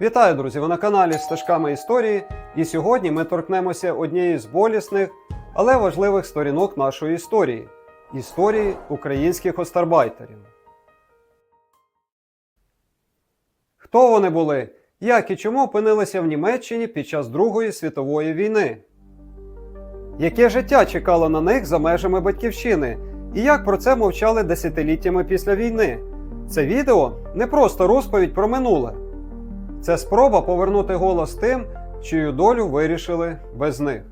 Вітаю, друзі! Ви на каналі Стежками історії. І сьогодні ми торкнемося однієї з болісних, але важливих сторінок нашої історії історії українських остарбайтерів. Хто вони були? Як і чому опинилися в Німеччині під час Другої світової війни? Яке життя чекало на них за межами батьківщини? І як про це мовчали десятиліттями після війни? Це відео не просто розповідь про минуле. Це спроба повернути голос тим, чию долю вирішили без них.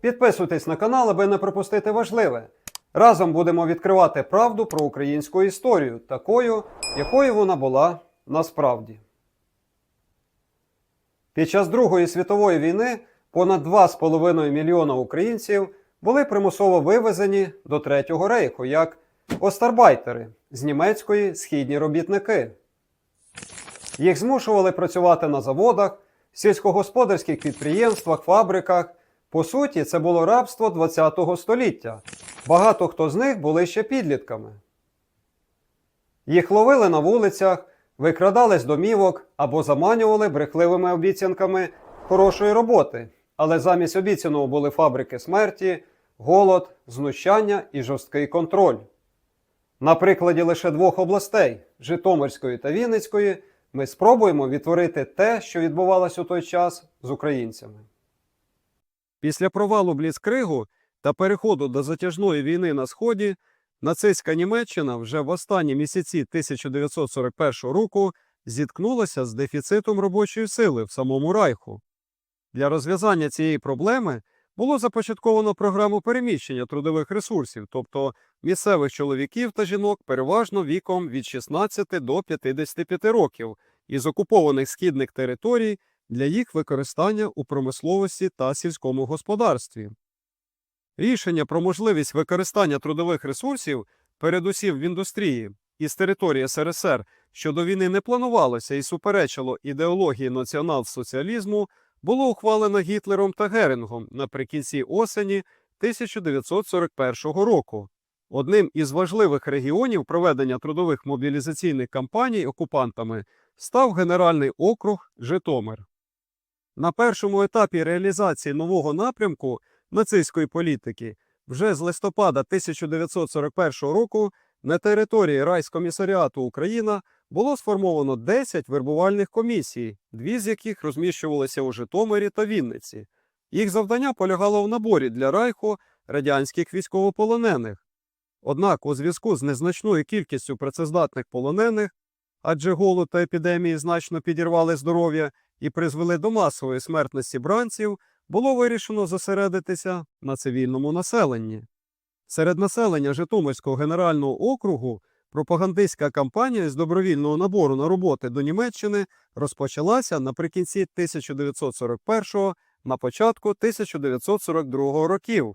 Підписуйтесь на канал, аби не пропустити важливе. Разом будемо відкривати правду про українську історію, такою, якою вона була насправді. Під час Другої світової війни понад 2,5 мільйона українців були примусово вивезені до Третього рейху як остарбайтери з німецької східні робітники. Їх змушували працювати на заводах, сільськогосподарських підприємствах, фабриках. По суті, це було рабство ХХ століття. Багато хто з них були ще підлітками. Їх ловили на вулицях, викрадали з домівок або заманювали брехливими обіцянками хорошої роботи, але замість обіцяного були фабрики смерті, голод, знущання і жорсткий контроль. На прикладі лише двох областей Житомирської та Вінницької ми спробуємо відтворити те, що відбувалось у той час з українцями. Після провалу Бліцкригу та переходу до затяжної війни на Сході нацистська Німеччина вже в останні місяці 1941 року зіткнулася з дефіцитом робочої сили в самому Райху. Для розв'язання цієї проблеми було започатковано програму переміщення трудових ресурсів, тобто місцевих чоловіків та жінок переважно віком від 16 до 55 років із окупованих східних територій для їх використання у промисловості та сільському господарстві. Рішення про можливість використання трудових ресурсів, передусім в індустрії, із території СРСР, що до війни не планувалося і суперечило ідеології націонал-соціалізму, було ухвалено Гітлером та Герингом наприкінці осені 1941 року. Одним із важливих регіонів проведення трудових мобілізаційних кампаній окупантами став Генеральний округ Житомир. На першому етапі реалізації нового напрямку нацистської політики вже з листопада 1941 року на території Райскомісаріату Україна було сформовано 10 вербувальних комісій, дві з яких розміщувалися у Житомирі та Вінниці. Їх завдання полягало в наборі для Райху радянських військовополонених. Однак, у зв'язку з незначною кількістю працездатних полонених, адже голод та епідемії значно підірвали здоров'я і призвели до масової смертності бранців, було вирішено зосередитися на цивільному населенні. Серед населення Житомирського генерального округу пропагандистська кампанія з добровільного набору на роботи до Німеччини розпочалася наприкінці 1941 на початку 1942 років.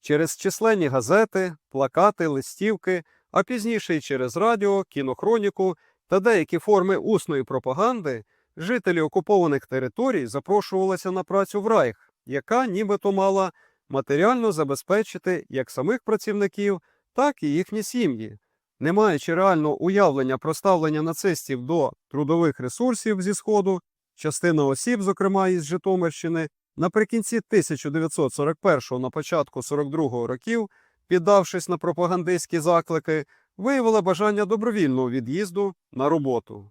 Через численні газети, плакати, листівки, а пізніше й через радіо, кінохроніку та деякі форми усної пропаганди жителі окупованих територій запрошувалися на працю в Райх, яка нібито мала матеріально забезпечити як самих працівників, так і їхні сім'ї. Не маючи реального уявлення про ставлення нацистів до трудових ресурсів зі Сходу, частина осіб, зокрема із Житомирщини, наприкінці 1941 на початку 42-го років, піддавшись на пропагандистські заклики, виявила бажання добровільного від'їзду на роботу.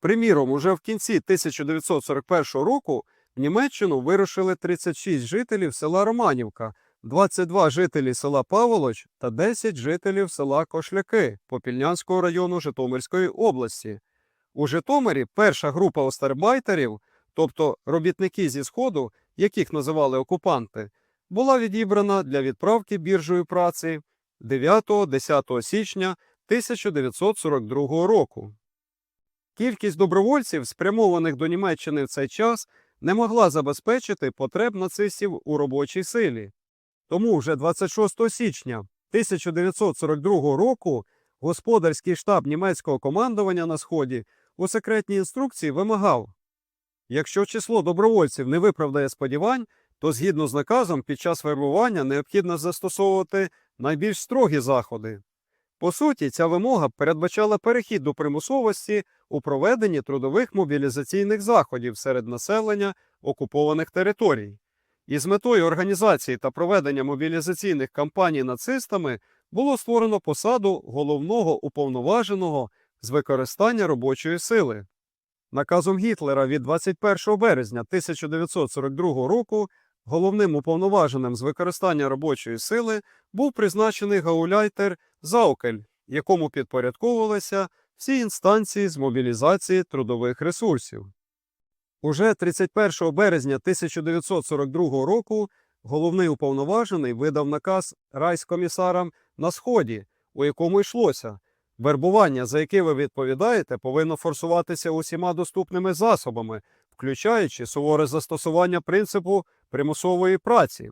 Приміром, уже в кінці 1941 року в Німеччину вирушили 36 жителів села Романівка, 22 жителі села Паволоч та 10 жителів села Кошляки Попільнянського району Житомирської області. У Житомирі перша група остарбайтерів, тобто робітники зі Сходу, яких називали окупанти, була відібрана для відправки біржею праці 9-10 січня 1942 року. Кількість добровольців, спрямованих до Німеччини в цей час, не могла забезпечити потреб нацистів у робочій силі. Тому вже 26 січня 1942 року господарський штаб німецького командування на Сході у секретній інструкції вимагав, якщо число добровольців не виправдає сподівань, то згідно з наказом під час вербування необхідно застосовувати найбільш строгі заходи. По суті, ця вимога передбачала перехід до примусовості у проведенні трудових мобілізаційних заходів серед населення окупованих територій. І з метою організації та проведення мобілізаційних кампаній нацистами було створено посаду головного уповноваженого з використання робочої сили. Наказом Гітлера від 21 березня 1942 року головним уповноваженим з використання робочої сили був призначений гауляйтер Заукель, якому підпорядковувалися всі інстанції з мобілізації трудових ресурсів. Уже 31 березня 1942 року головний уповноважений видав наказ райскомісарам на Сході, у якому йшлося вербування, за яке ви відповідаєте, повинно форсуватися усіма доступними засобами, включаючи суворе застосування принципу примусової праці.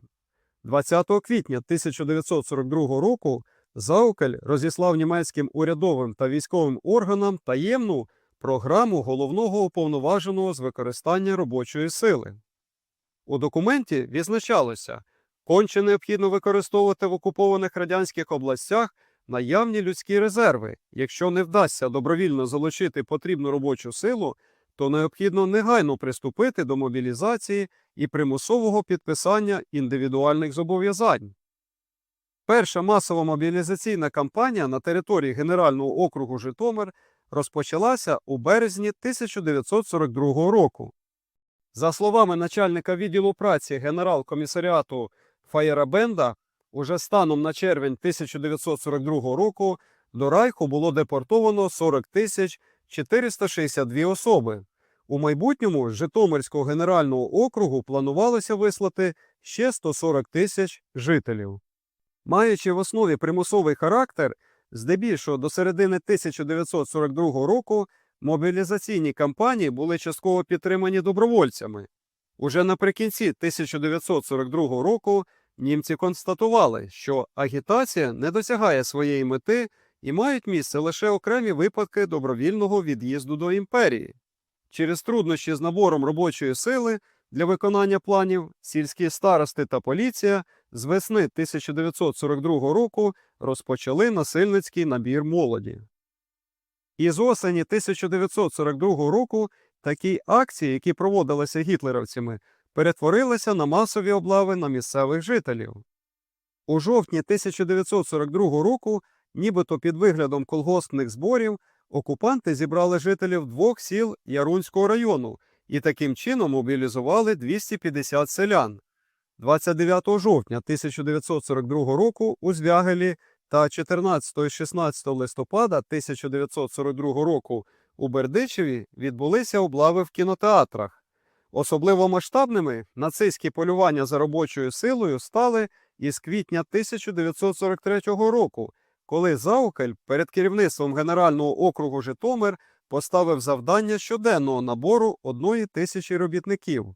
20 квітня 1942 року Заукель розіслав німецьким урядовим та військовим органам таємну програму головного уповноваженого з використання робочої сили. У документі відзначалося, конче необхідно використовувати в окупованих радянських областях наявні людські резерви. Якщо не вдасться добровільно залучити потрібну робочу силу, то необхідно негайно приступити до мобілізації і примусового підписання індивідуальних зобов'язань. Перша масова мобілізаційна кампанія на території Генерального округу Житомир розпочалася у березні 1942 року. За словами начальника відділу праці генерал-комісаріату Фаєрабенда, уже станом на червень 1942 року до Райху було депортовано 40 тисяч 462 особи. У майбутньому з Житомирського генерального округу планувалося вислати ще 140 тисяч жителів. Маючи в основі примусовий характер, здебільшого до середини 1942 року мобілізаційні кампанії були частково підтримані добровольцями. Уже наприкінці 1942 року німці констатували, що агітація не досягає своєї мети і мають місце лише окремі випадки добровільного від'їзду до імперії. Через труднощі з набором робочої сили для виконання планів сільські старости та поліція з весни 1942 року розпочали насильницький набір молоді. Із осені 1942 року такі акції, які проводилися гітлерівцями, перетворилися на масові облави на місцевих жителів. У жовтні 1942 року, нібито під виглядом колгоспних зборів, окупанти зібрали жителів двох сіл Ярунського району і таким чином мобілізували 250 селян. 29 жовтня 1942 року у Звягелі та 14 і 16 листопада 1942 року у Бердичеві відбулися облави в кінотеатрах. Особливо масштабними нацистські полювання за робочою силою стали із квітня 1943 року, коли Заукель перед керівництвом Генерального округу Житомир поставив завдання щоденного набору одної тисячі робітників.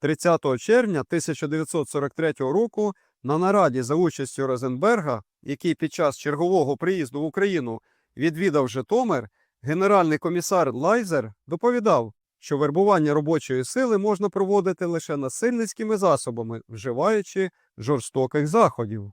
30 червня 1943 року на нараді за участю Розенберга, який під час чергового приїзду в Україну відвідав Житомир, генеральний комісар Лайзер доповідав, що вербування робочої сили можна проводити лише насильницькими засобами, вживаючи жорстоких заходів.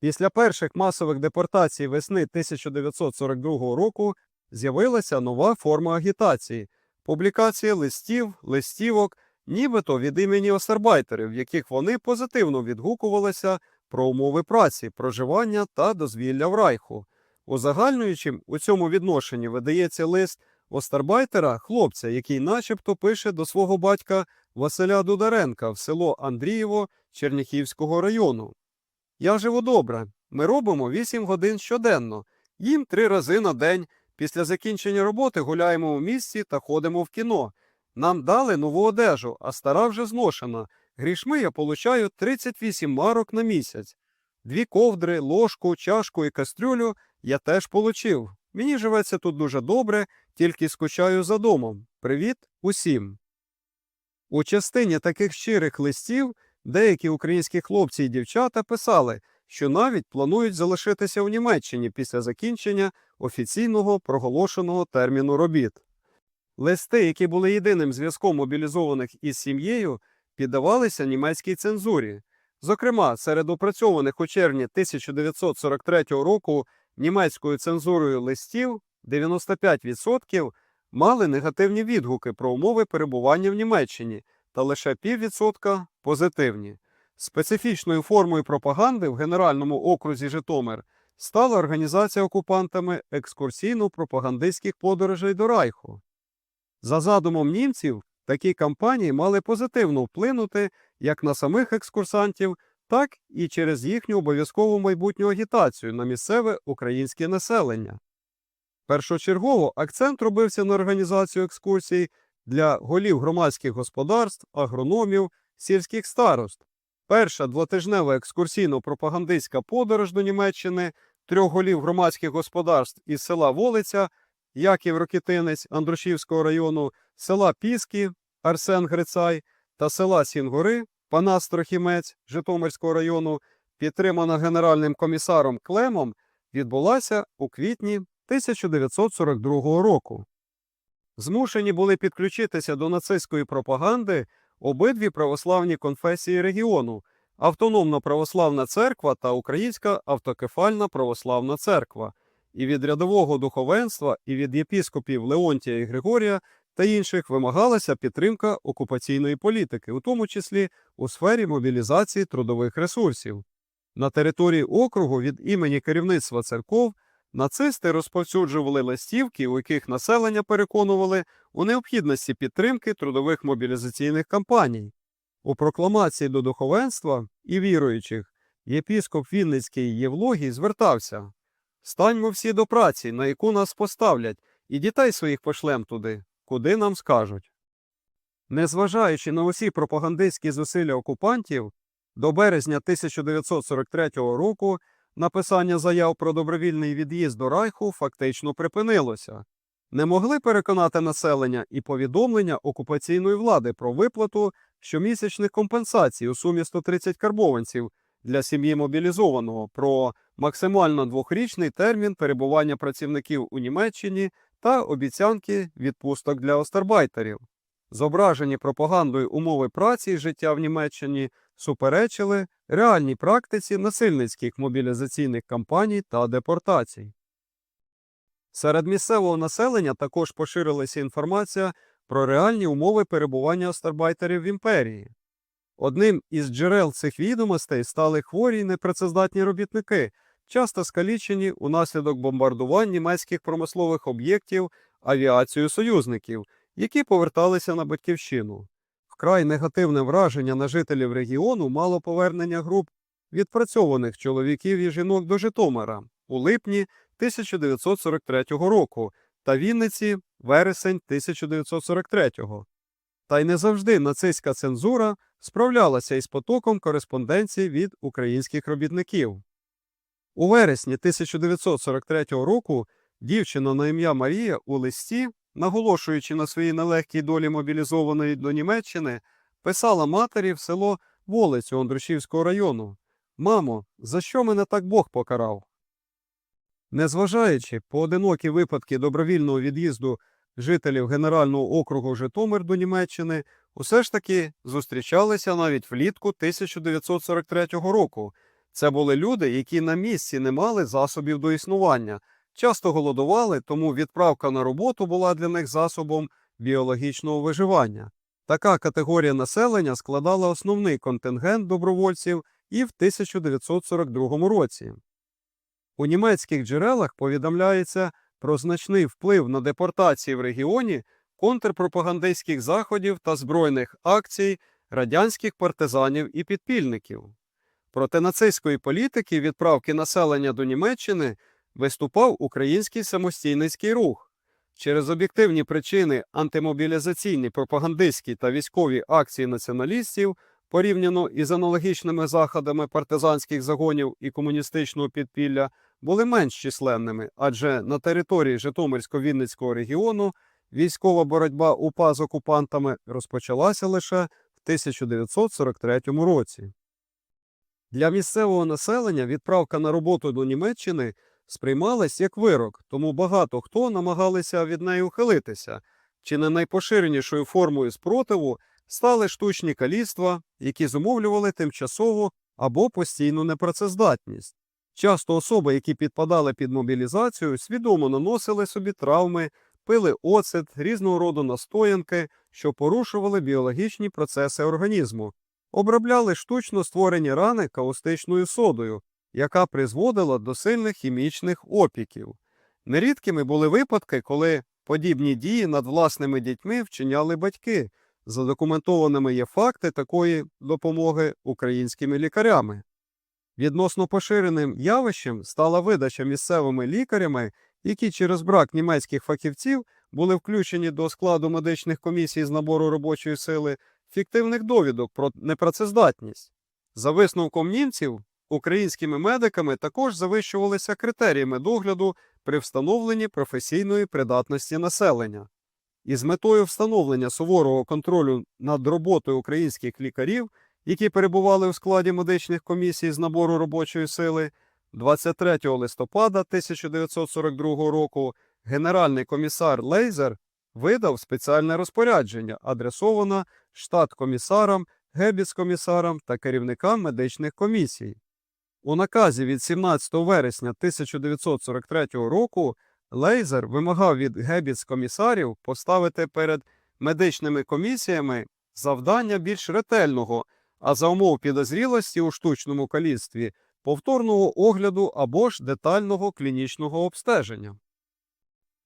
Після перших масових депортацій весни 1942 року з'явилася нова форма агітації публікація листів, листівок, нібито від імені остарбайтерів, в яких вони позитивно відгукувалися про умови праці, проживання та дозвілля в райху. Узагальнюючим у цьому відношенні видається лист остарбайтера, хлопця, який начебто пише до свого батька Василя Дударенка в село Андрієво Черніхівського району. Я живу добре. Ми робимо 8 годин щоденно, їм три рази на день. Після закінчення роботи гуляємо у місті та ходимо в кіно. Нам дали нову одежу, а стара вже зношена. Грішми я получаю 38 марок на місяць. Дві ковдри, ложку, чашку і кастрюлю я теж получив. Мені живеться тут дуже добре, тільки скучаю за домом. Привіт усім. У частині таких щирих листів деякі українські хлопці і дівчата писали, що навіть планують залишитися в Німеччині після закінчення офіційного проголошеного терміну робіт. Листи, які були єдиним зв'язком мобілізованих із сім'єю, піддавалися німецькій цензурі. Зокрема, серед опрацьованих у червні 1943 року німецькою цензурою листів 95% мали негативні відгуки про умови перебування в Німеччині та лише піввідсотка позитивні. Специфічною формою пропаганди в Генеральному окрузі Житомир стала організація окупантами екскурсійно-пропагандистських подорожей до Райху. За задумом німців, такі кампанії мали позитивно вплинути як на самих екскурсантів, так і через їхню обов'язкову майбутню агітацію на місцеве українське населення. Першочергово акцент робився на організацію екскурсій для голів громадських господарств, агрономів, сільських старост. Перша двотижнева екскурсійно-пропагандистська подорож до Німеччини трьох голів громадських господарств із села Волиця, Яків Рокітинець Андрушівського району, села Піски, Арсен Грицай та села Сінгори, Панас Трохімець Житомирського району, підтримана генеральним комісаром Клемом, відбулася у квітні 1942 року. Змушені були підключитися до нацистської пропаганди обидві православні конфесії регіону Автономна православна церква та Українська автокефальна православна церква. І від рядового духовенства, і від єпіскопів Леонтія і Григорія та інших вимагалася підтримка окупаційної політики, у тому числі у сфері мобілізації трудових ресурсів. На території округу від імені керівництва церков нацисти розповсюджували листівки, у яких населення переконували у необхідності підтримки трудових мобілізаційних кампаній. У прокламації до духовенства і віруючих єпіскоп Вінницький Євлогій звертався Станьмо всі до праці, на яку нас поставлять, і дітей своїх пошлем туди, куди нам скажуть. Незважаючи на усі пропагандистські зусилля окупантів, до березня 1943 року написання заяв про добровільний від'їзд до Райху фактично припинилося. Не могли переконати населення і повідомлення окупаційної влади про виплату щомісячних компенсацій у сумі 130 карбованців для сім'ї мобілізованого, про максимально двохрічний термін перебування працівників у Німеччині та обіцянки відпусток для остарбайтерів. Зображені пропагандою умови праці і життя в Німеччині суперечили реальній практиці насильницьких мобілізаційних кампаній та депортацій. Серед місцевого населення також поширилася інформація про реальні умови перебування остарбайтерів в імперії. Одним із джерел цих відомостей стали хворі й непрацездатні робітники, часто скалічені унаслідок бомбардувань німецьких промислових об'єктів авіацією союзників, які поверталися на батьківщину. Вкрай негативне враження на жителів регіону мало повернення груп відпрацьованих чоловіків і жінок до Житомира у липні 1943 року та Вінниці вересень 1943. Та й не завжди нацистська цензура справлялася із потоком кореспонденції від українських робітників. У вересні 1943 року дівчина на ім'я Марія у листі, наголошуючи на своїй нелегкій долі мобілізованої до Німеччини, писала матері в село Волицю Ондрушівського району Мамо, за що мене так Бог покарав? Незважаючи поодинокі випадки добровільного від'їзду жителів Генерального округу Житомир до Німеччини, усе ж таки зустрічалися навіть влітку 1943 року. Це були люди, які на місці не мали засобів до існування, часто голодували, тому відправка на роботу була для них засобом біологічного виживання. Така категорія населення складала основний контингент добровольців і в 1942 році. У німецьких джерелах повідомляється про значний вплив на депортації в регіоні контрпропагандистських заходів та збройних акцій радянських партизанів і підпільників. Проти нацистської політики відправки населення до Німеччини виступав український самостійницький рух. Через об'єктивні причини антимобілізаційні пропагандистські та військові акції націоналістів порівняно із аналогічними заходами партизанських загонів і комуністичного підпілля були менш численними, адже на території Житомирсько-Вінницького регіону військова боротьба УПА з окупантами розпочалася лише в 1943 році. Для місцевого населення відправка на роботу до Німеччини сприймалась як вирок, тому багато хто намагалися від неї ухилитися. Чи не найпоширенішою формою спротиву стали штучні каліцтва, які зумовлювали тимчасову або постійну непрацездатність. Часто особи, які підпадали під мобілізацію, свідомо наносили собі травми, пили оцет, різного роду настоянки, що порушували біологічні процеси організму, обробляли штучно створені рани каустичною содою, яка призводила до сильних хімічних опіків. Нерідкими були випадки, коли подібні дії над власними дітьми вчиняли батьки. Задокументованими є факти такої допомоги українськими лікарями. Відносно поширеним явищем стала видача місцевими лікарями, які через брак німецьких фахівців були включені до складу медичних комісій з набору робочої сили фіктивних довідок про непрацездатність. За висновком німців, українськими медиками також завищувалися критеріями догляду при встановленні професійної придатності населення. І з метою встановлення суворого контролю над роботою українських лікарів, які перебували у складі медичних комісій з набору робочої сили, 23 листопада 1942 року генеральний комісар Лейзер видав спеціальне розпорядження, адресоване штат-комісарам, гебіц-комісарам та керівникам медичних комісій. У наказі від 17 вересня 1943 року Лейзер вимагав від гебіц-комісарів поставити перед медичними комісіями завдання більш ретельного, а за умов підозрілості у штучному каліцтві повторного огляду або ж детального клінічного обстеження.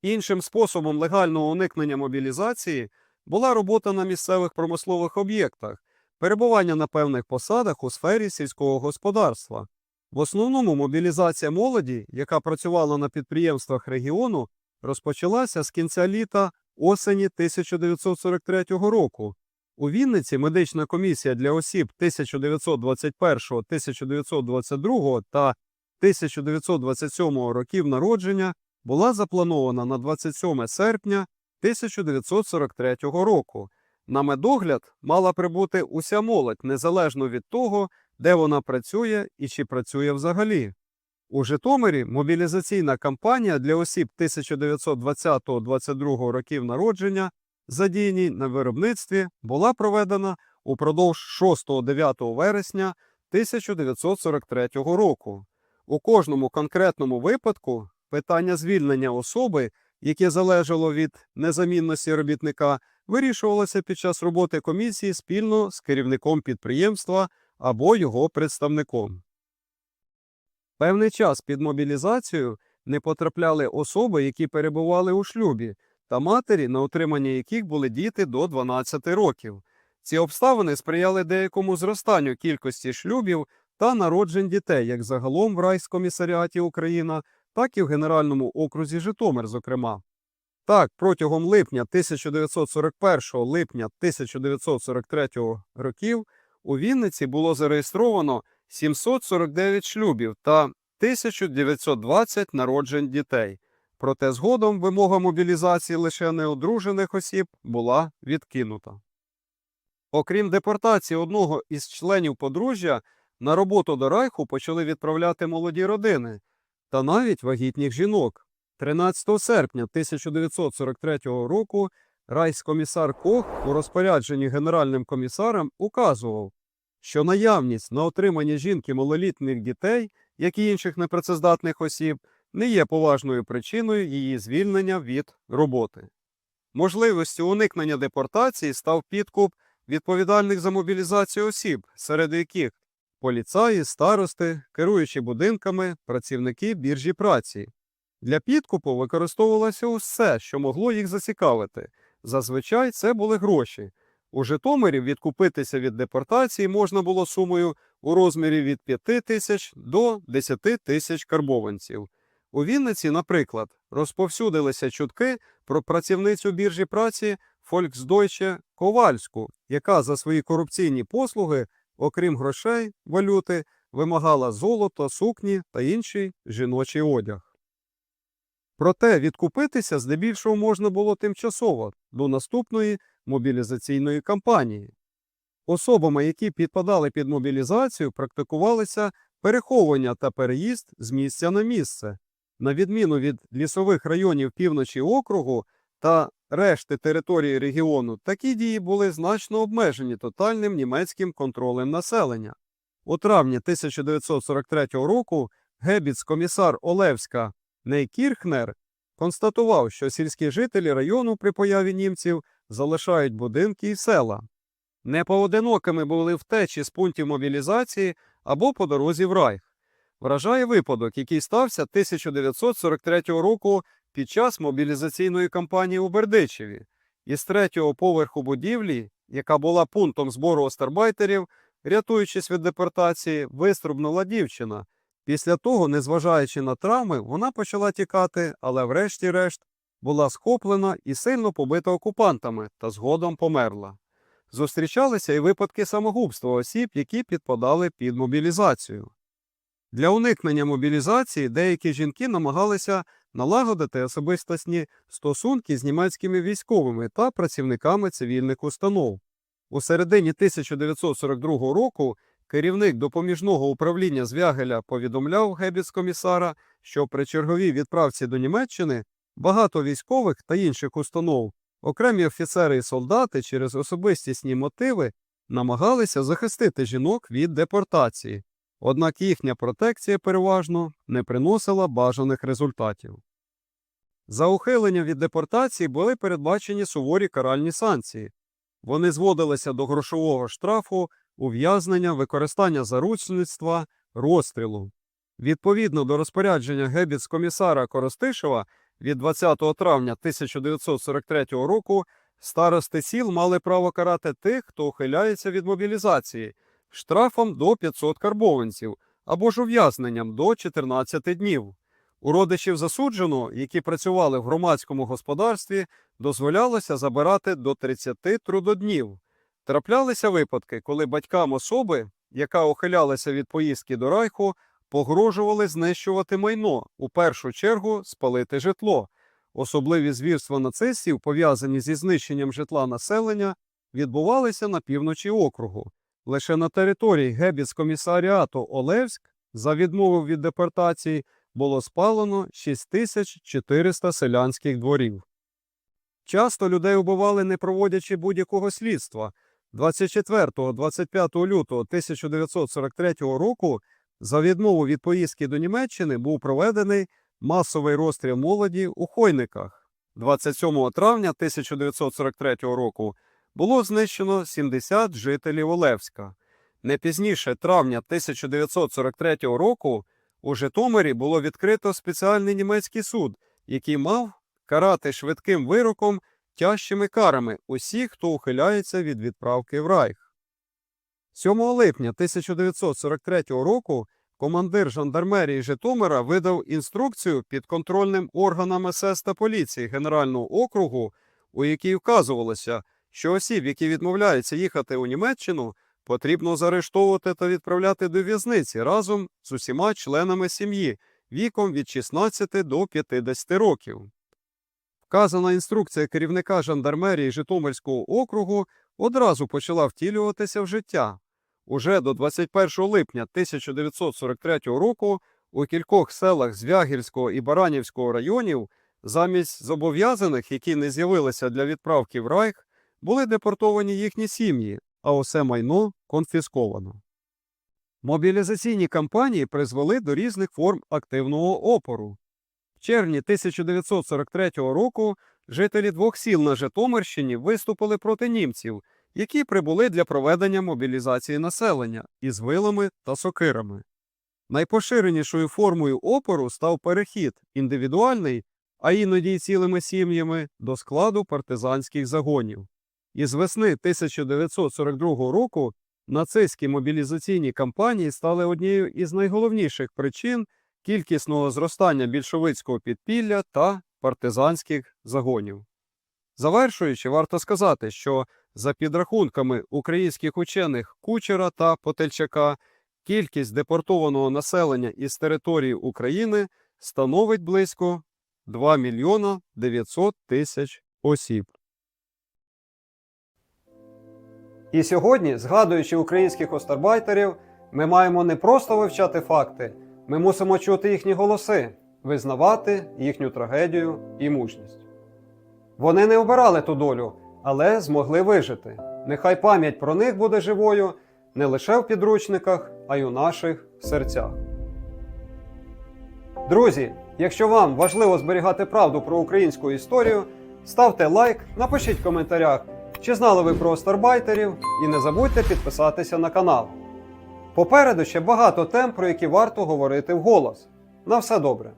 Іншим способом легального уникнення мобілізації була робота на місцевих промислових об'єктах, перебування на певних посадах у сфері сільського господарства. В основному мобілізація молоді, яка працювала на підприємствах регіону, розпочалася з кінця літа осені 1943 року. У Вінниці медична комісія для осіб 1921, 1922 та 1927 років народження була запланована на 27 серпня 1943 року. На медогляд мала прибути уся молодь незалежно від того, де вона працює і чи працює взагалі. У Житомирі мобілізаційна кампанія для осіб 1920-22 років народження, задіяні на виробництві, була проведена упродовж 6-9 вересня 1943 року. У кожному конкретному випадку питання звільнення особи, яке залежало від незамінності робітника, вирішувалося під час роботи комісії спільно з керівником підприємства або його представником. Певний час під мобілізацію не потрапляли особи, які перебували у шлюбі, та матері, на утримання яких були діти до 12 років. Ці обставини сприяли деякому зростанню кількості шлюбів та народжень дітей як загалом в Райскомісаріаті Україна, так і в Генеральному окрузі Житомир, зокрема. Так, протягом липня 1941 липня 1943 років у Вінниці було зареєстровано 749 шлюбів та 1920 народжень дітей. Проте згодом вимога мобілізації лише неодружених осіб була відкинута. Окрім депортації одного із членів подружжя, на роботу до Райху почали відправляти молоді родини та навіть вагітних жінок. 13 серпня 1943 року райскомісар Кох у розпорядженні генеральним комісаром указував, що наявність на отриманні жінки малолітніх дітей, як і інших непрацездатних осіб, не є поважною причиною її звільнення від роботи. Можливістю уникнення депортації став підкуп відповідальних за мобілізацію осіб, серед яких поліцаї, старости, керуючі будинками, працівники біржі праці. Для підкупу використовувалося усе, що могло їх зацікавити. Зазвичай це були гроші. У Житомирі відкупитися від депортації можна було сумою у розмірі від 5 тисяч до 10 тисяч карбованців. У Вінниці, наприклад, розповсюдилися чутки про працівницю біржі праці Volksdeutsche Ковальську, яка за свої корупційні послуги, окрім грошей, валюти, вимагала золото, сукні та інший жіночий одяг. Проте відкупитися здебільшого можна було тимчасово до наступної мобілізаційної кампанії. Особами, які підпадали під мобілізацію, практикувалися переховування та переїзд з місця на місце. На відміну від лісових районів півночі округу та решти території регіону, такі дії були значно обмежені тотальним німецьким контролем населення. У травні 1943 року гебіц-комісар Олевська Нейкірхнер констатував, що сільські жителі району при появі німців залишають будинки і села. Непоодинокими були втечі з пунктів мобілізації або по дорозі в Райх. Вражає випадок, який стався 1943 року під час мобілізаційної кампанії у Бердичеві. Із третього поверху будівлі, яка була пунктом збору остарбайтерів, рятуючись від депортації, виструбнула дівчина. Після того, незважаючи на травми, вона почала тікати, але врешті-решт була схоплена і сильно побита окупантами та згодом померла. Зустрічалися і випадки самогубства осіб, які підпадали під мобілізацію. Для уникнення мобілізації деякі жінки намагалися налагодити особистісні стосунки з німецькими військовими та працівниками цивільних установ. У середині 1942 року керівник допоміжного управління Звягеля повідомляв гебіц-комісара, що при черговій відправці до Німеччини багато військових та інших установ, окремі офіцери і солдати через особистісні мотиви намагалися захистити жінок від депортації. Однак їхня протекція переважно не приносила бажаних результатів. За ухилення від депортації були передбачені суворі каральні санкції. Вони зводилися до грошового штрафу, ув'язнення, використання заручництва, розстрілу. Відповідно до розпорядження гебіц-комісара Коростишева від 20 травня 1943 року старости сіл мали право карати тих, хто ухиляється від мобілізації, штрафом до 500 карбованців або ж ув'язненням до 14 днів. У родичів засудженого, які працювали в громадському господарстві, дозволялося забирати до 30 трудоднів. Траплялися випадки, коли батькам особи, яка ухилялася від поїздки до райху, погрожували знищувати майно, у першу чергу спалити житло. Особливі звірства нацистів, пов'язані зі знищенням житла населення, відбувалися на півночі округу. Лише на території гебіц-комісаріату Олевськ за відмову від депортації було спалено 6400 селянських дворів. Часто людей убивали, не проводячи будь-якого слідства. 24-25 лютого 1943 року за відмову від поїздки до Німеччини був проведений масовий розстріл молоді у Хойниках. 27 травня 1943 року було знищено 70 жителів Олевська. Не пізніше травня 1943 року у Житомирі було відкрито спеціальний німецький суд, який мав карати швидким вироком тяжчими карами усіх, хто ухиляється від відправки в Райх. 7 липня 1943 року командир жандармерії Житомира видав інструкцію підконтрольним органам СС та поліції Генерального округу, у якій вказувалося, що осіб, які відмовляються їхати у Німеччину, потрібно заарештовувати та відправляти до в'язниці разом з усіма членами сім'ї віком від 16 до 50 років. Вказана інструкція керівника жандармерії Житомирського округу одразу почала втілюватися в життя. Уже до 21 липня 1943 року у кількох селах Звягільського і Баранівського районів замість зобов'язаних, які не з'явилися для відправки в Райх, були депортовані їхні сім'ї, а усе майно конфісковано. Мобілізаційні кампанії призвели до різних форм активного опору. В червні 1943 року жителі двох сіл на Житомирщині виступили проти німців, які прибули для проведення мобілізації населення із вилами та сокирами. Найпоширенішою формою опору став перехід індивідуальний, а іноді й цілими сім'ями до складу партизанських загонів. Із весни 1942 року нацистські мобілізаційні кампанії стали однією із найголовніших причин кількісного зростання більшовицького підпілля та партизанських загонів. Завершуючи, варто сказати, що за підрахунками українських учених Кучера та Потельчака, кількість депортованого населення із території України становить близько 2 мільйона 900 тисяч осіб. І сьогодні, згадуючи українських остарбайтерів, ми маємо не просто вивчати факти, ми мусимо чути їхні голоси, визнавати їхню трагедію і мужність. Вони не обирали ту долю, але змогли вижити. Нехай пам'ять про них буде живою не лише в підручниках, а й у наших серцях. Друзі, якщо вам важливо зберігати правду про українську історію, ставте лайк, напишіть в коментарях, чи знали ви про старбайтерів? і не забудьте підписатися на канал. Попереду ще багато тем, про які варто говорити вголос. На все добре!